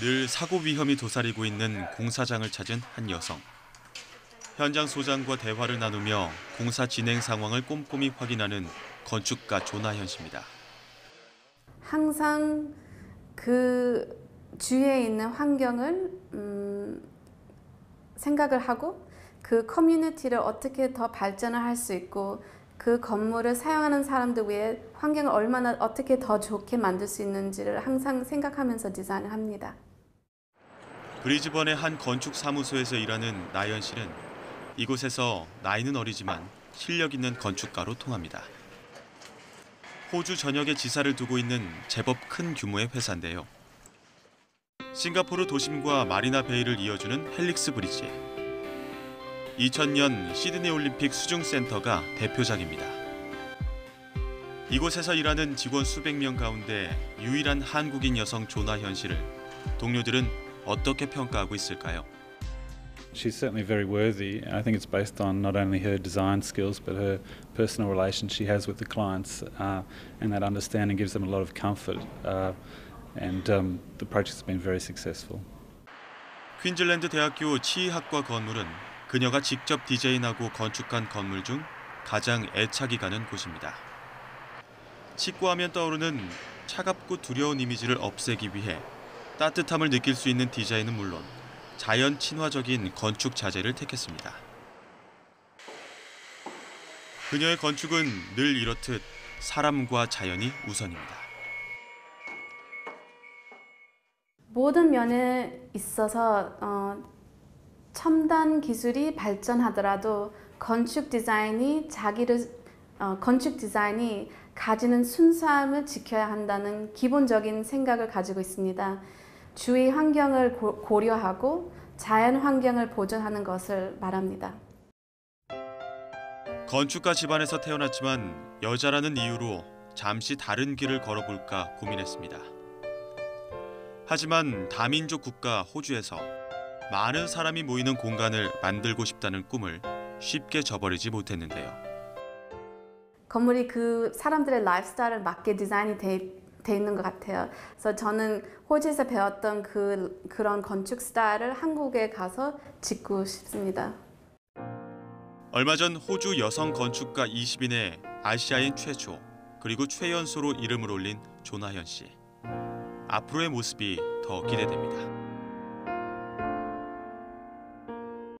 늘 사고 위험이 도사리고 있는 공사장을 찾은 한 여성. 현장 소장과 대화를 나누며 공사 진행 상황을 꼼꼼히 확인하는 건축가 조나현 씨입니다. 항상 그 주위에 있는 환경을 음, 생각을 하고 그 커뮤니티를 어떻게 더 발전을 할 수 있고 그 건물을 사용하는 사람들 위해 환경을 얼마나 어떻게 더 좋게 만들 수 있는지를 항상 생각하면서 디자인을 합니다. 브리즈번의 한 건축 사무소에서 일하는 나연 씨는 이곳에서 나이는 어리지만 실력 있는 건축가로 통합니다. 호주 전역에 지사를 두고 있는 제법 큰 규모의 회사인데요. 싱가포르 도심과 마리나 베이를 이어주는 헬릭스 브리지. 2000년 시드니 올림픽 수중센터가 대표작입니다. 이곳에서 일하는 직원 수백 명 가운데 유일한 한국인 여성 조나현 씨를 동료들은 어떻게 평가하고 있을까요? She's certainly very worthy. I think it's based on not only her design skills but her personal relations she has with the clients, uh, and that understanding gives them a lot of comfort. Uh, and um, the project's been very successful. 퀸즐랜드 대학교 치의학과 건물은 그녀가 직접 디자인하고 건축한 건물 중 가장 애착이 가는 곳입니다. 치과하면 떠오르는 차갑고 두려운 이미지를 없애기 위해 따뜻함을 느낄 수 있는 디자인은 물론 자연 친화적인 건축 자재를 택했습니다. 그녀의 건축은 늘 이렇듯 사람과 자연이 우선입니다. 모든 면에 있어서 어, 첨단 기술이 발전하더라도 건축 디자인이 자기를 어, 건축 디자인이 가지는 순수함을 지켜야 한다는 기본적인 생각을 가지고 있습니다. 주위 환경을 고, 고려하고 자연 환경을 보존하는 것을 말합니다. 건축가 집안에서 태어났지만 여자라는 이유로 잠시 다른 길을 걸어볼까 고민했습니다. 하지만 다민족 국가 호주에서 많은 사람이 모이는 공간을 만들고 싶다는 꿈을 쉽게 저버리지 못했는데요. 건물이 그 사람들의 라이프스타일을 맞게 디자인이 돼, 돼 있는 것 같아요. 그래서 저는 호주에서 배웠던 그 그런 건축 스타일을 한국에 가서 짓고 싶습니다. 얼마 전 호주 여성 건축가 20인의 아시아인 최초 그리고 최연소로 이름을 올린 조나현 씨. 앞으로의 모습이 더 기대됩니다.